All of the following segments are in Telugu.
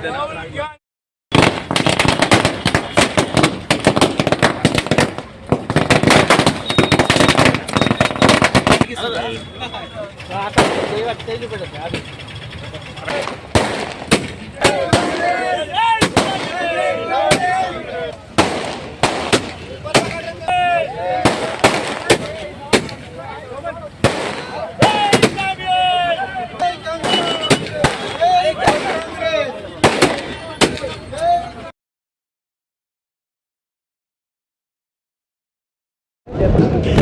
vida não. Ah,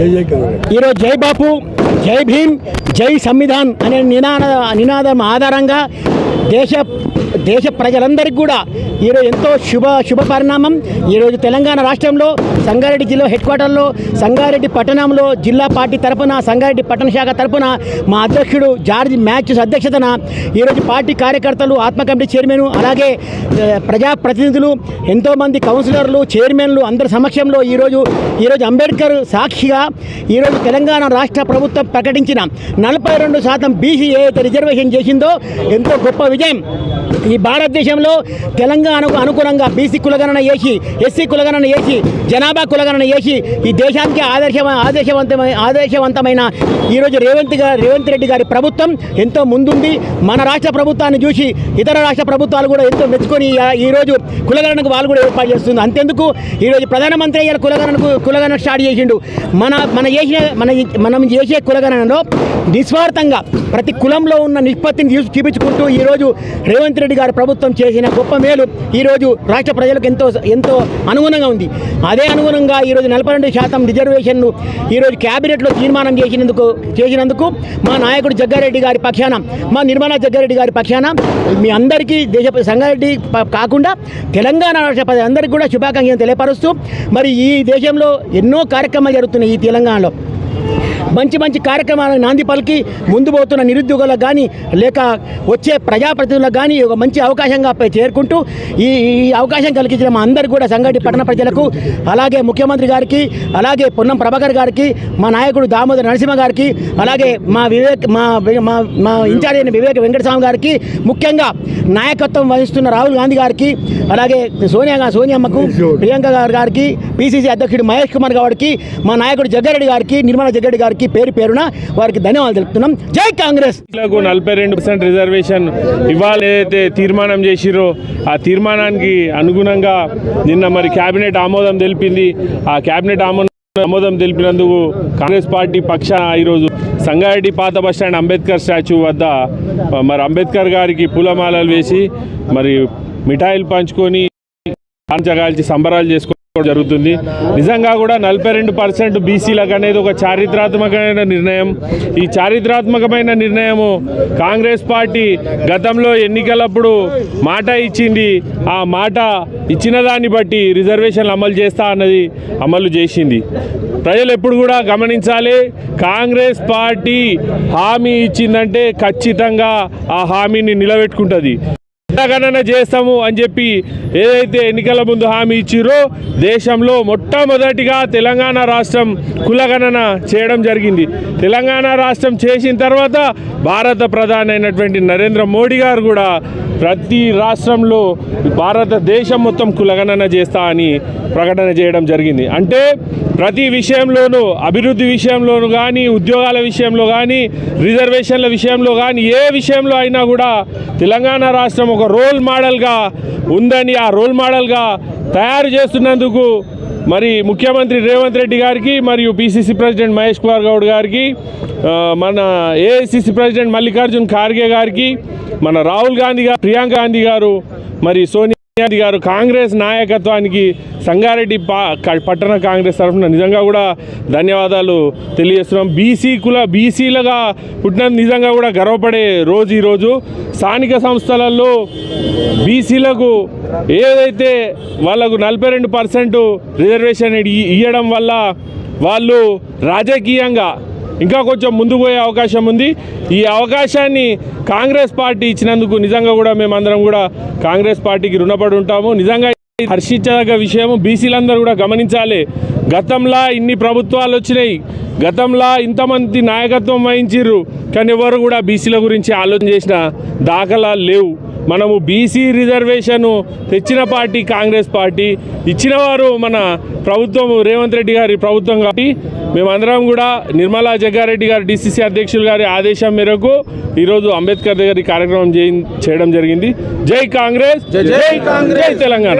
ఈరోజు జై బాపు జై భీమ్ జై సంవిధాన్ అనే నినాద నినాదం ఆధారంగా దేశ దేశ ప్రజలందరికీ కూడా ఈరోజు ఎంతో శుభ శుభ పరిణామం. ఈరోజు తెలంగాణ రాష్ట్రంలో సంగారెడ్డి జిల్లా హెడ్ క్వార్టర్లో సంగారెడ్డి పట్టణంలో జిల్లా పార్టీ తరపున సంగారెడ్డి పట్టణ శాఖ తరపున మా అధ్యక్షుడు జార్జ్ మ్యాథ్యూస్ అధ్యక్షతన ఈరోజు పార్టీ కార్యకర్తలు ఆత్మ కమిటీ చైర్మన్ అలాగే ప్రజాప్రతినిధులు ఎంతోమంది కౌన్సిలర్లు చైర్మన్లు అందరి సమక్షంలో ఈరోజు ఈరోజు అంబేద్కర్ సాక్షిగా ఈరోజు తెలంగాణ రాష్ట్ర ప్రభుత్వం ప్రకటించిన నలభై రెండు శాతం బీసీ ఏదైతే రిజర్వేషన్ చేసిందో ఎంతో గొప్ప విజయం. ఈ భారతదేశంలో తెలంగాణకు అనుగుణంగా బీసీ కులగణన చేసి ఎస్సీ కులగణన చేసి జనాభా కులగణన చేసి ఈ దేశానికి ఆదర్శ ఆదర్శవంతమైన ఆదర్శవంతమైన ఈరోజు రేవంత్ గారు రేవంత్ రెడ్డి గారి ప్రభుత్వం ఎంతో ముందుంది. మన రాష్ట్ర ప్రభుత్వాన్ని చూసి ఇతర రాష్ట్ర ప్రభుత్వాలు కూడా ఎంతో మెచ్చుకొని ఈ- ఈరోజు కులగణనకు వాళ్ళు కూడా ఏర్పాటు చేస్తుంది అంతెందుకు ఈరోజు ప్రధానమంత్రి అయ్యారు కులగణనకు కులగణన స్టార్ట్ చేసిండు. మన మన చేసిన మన మనం చేసే కులగణనలో నిస్వార్థంగా ప్రతి కులంలో ఉన్న నిష్పత్తిని చూసి చూపించుకుంటూ ఈరోజు రేవంత్ రెడ్డి గారి ప్రభుత్వం చేసిన గొప్ప మేలు ఈరోజు రాష్ట్ర ప్రజలకు ఎంతో ఎంతో అనుగుణంగా ఉంది. అదే అనుగుణంగా ఈరోజు నలభై రెండు శాతం రిజర్వేషన్ను ఈరోజు క్యాబినెట్లో తీర్మానం చేసినందుకు చేసినందుకు మా నాయకుడు జగ్గారెడ్డి గారి పక్షాన మా నిర్మలా జగ్గారెడ్డి గారి పక్షాన మీ అందరికీ దేశ సంగారెడ్డి కాకుండా తెలంగాణ రాష్ట్ర ప్రజలందరికీ కూడా శుభాకాంక్షలు తెలియపరుస్తూ మరి ఈ దేశంలో ఎన్నో కార్యక్రమాలు జరుగుతున్నాయి ఈ తెలంగాణలో. మంచి మంచి కార్యక్రమాలకు నాంది పలికి ముందు పోతున్న నిరుద్యోగులకు కానీ లేక వచ్చే ప్రజాప్రతినిధులకు కానీ ఒక మంచి అవకాశంగా చేరుకుంటూ ఈ ఈ అవకాశం కలిగించిన మా అందరికీ కూడా సంగటి పట్టణ ప్రజలకు అలాగే ముఖ్యమంత్రి గారికి అలాగే పొన్నం ప్రభాకర్ గారికి మా నాయకుడు దామోదర్ నరసింహ గారికి అలాగే మా వివేక్ మా మా మా ఇన్ఛార్జ్ అయిన వివేక్ వెంకటస్వామి గారికి ముఖ్యంగా నాయకత్వం వహిస్తున్న రాహుల్ గాంధీ గారికి అలాగే సోనియా సోనియామ్మకు ప్రియాంక గారి గారికి పిసిసి అధ్యక్షుడు మహేష్ కుమార్ గారికి మా నాయకుడు జగ్గారెడ్డి గారికి నిర్మలా జగ్గారెడ్డి గారికి పేరు పేరున వారికి ధన్యవాదాలు తెలుపుతున్నాం. జై కాంగ్రెస్! నలభై రెండు పర్సెంట్ రిజర్వేషన్ ఇవాళ ఏదైతే తీర్మానం చేసిరో ఆ తీర్మానానికి అనుగుణంగా నిన్న మరి కేబినెట్ ఆమోదం తెలిపింది. ఆ కేబినెట్ ఆమోదం ఆమోదం తెలిపినందుకు కాంగ్రెస్ పార్టీ పక్ష ఈరోజు సంగారెడ్డి పాత బస్టాండ్ అంబేద్కర్ స్టాచ్యూ వద్ద మరి అంబేద్కర్ గారికి పూలమాలలు వేసి మరి మిఠాయిలు పంచుకొని పంచగాల్చి సంబరాలు చేసుకొని చేసుకోవడం జరుగుతుంది. నిజంగా కూడా నలభై రెండు పర్సెంట్ బీసీలకు అనేది ఒక చారిత్రాత్మకమైన నిర్ణయం. ఈ చారిత్రాత్మకమైన నిర్ణయము కాంగ్రెస్ పార్టీ గతంలో ఎన్నికలప్పుడు మాట ఇచ్చింది. ఆ మాట ఇచ్చిన దాన్ని బట్టి రిజర్వేషన్లు అమలు చేస్తా అన్నది అమలు చేసింది. ప్రజలు ఎప్పుడు కూడా గమనించాలి కాంగ్రెస్ పార్టీ హామీ ఇచ్చిందంటే ఖచ్చితంగా ఆ హామీని నిలబెట్టుకుంటుంది. కులగణన చేస్తాము అని చెప్పి ఏదైతే ఎన్నికల ముందు హామీ ఇచ్చిరో దేశంలో మొట్టమొదటిగా తెలంగాణ రాష్ట్రం కులగణన చేయడం జరిగింది. తెలంగాణ రాష్ట్రం చేసిన తర్వాత భారత ప్రధాని అయినటువంటి నరేంద్ర మోడీ గారు కూడా ప్రతి రాష్ట్రంలో భారతదేశం మొత్తం కులగణన చేస్తా అని ప్రకటన చేయడం జరిగింది. అంటే ప్రతి విషయంలోనూ అభివృద్ధి విషయంలోనూ కానీ ఉద్యోగాల విషయంలో కానీ రిజర్వేషన్ల విషయంలో కానీ ఏ విషయంలో అయినా కూడా తెలంగాణ రాష్ట్రం ఒక రోల్ మోడల్గా ఉందని ఆ రోల్ మోడల్గా తయారు చేస్తున్నందుకు మరి ముఖ్యమంత్రి రేవంత్ రెడ్డి గారికి మరియు పిసిసి ప్రెసిడెంట్ మహేష్ కుమార్ గౌడ్ గారికి మన ఏఐసిసి ప్రెసిడెంట్ మల్లికార్జున్ ఖార్గే గారికి మన రాహుల్ గాంధీ గారు ప్రియాంక గాంధీ గారు మరి సోనియా గాంధీ గారు కాంగ్రెస్ నాయకత్వానికి సంగారెడ్డి క- పట్టణ కాంగ్రెస్ తరఫున నిజంగా కూడా ధన్యవాదాలు తెలియజేస్తున్నాం. బీసీ కుల బీసీలుగా పుట్టిన నిజంగా కూడా గర్వపడే రోజు ఈరోజు స్థానిక సంస్థలలో బీసీలకు ఏదైతే వాళ్ళకు నలభై రెండు పర్సెంట్ రిజర్వేషన్ ఇవ్వడం వల్ల వాళ్ళు రాజకీయంగా ఇంకా కొంచెం ముందుకు పోయే అవకాశం ఉంది. ఈ అవకాశాన్ని కాంగ్రెస్ పార్టీ ఇచ్చినందుకు నిజంగా కూడా మేమందరం కూడా కాంగ్రెస్ పార్టీకి రుణపడి ఉంటాము. నిజంగా హర్షించదగ్గ విషయం బీసీలందరూ కూడా గమనించాలి. గతంలో ఇన్ని ప్రభుత్వాలు వచ్చినాయి. గతంలో ఇంతమంది నాయకత్వం వహించిర్రు. కానీ ఎవరు కూడా బీసీల గురించి ఆలోచన చేసిన దాఖలాలు లేవు. మనము బీసీ రిజర్వేషన్ తెచ్చిన పార్టీ కాంగ్రెస్ పార్టీ ఇచ్చిన వారు మన ప్రభుత్వం రేవంత్ రెడ్డి గారి ప్రభుత్వం కాబట్టి మేమందరం కూడా నిర్మలా జగ్గారెడ్డి గారు డిసిసి అధ్యక్షులు గారి ఆదేశం మేరకు ఈరోజు అంబేద్కర్ దగ్గర ఈ కార్యక్రమం చేయ- చేయడం జరిగింది. జై కాంగ్రెస్ జై కాంగ్రెస్. తెలంగాణ.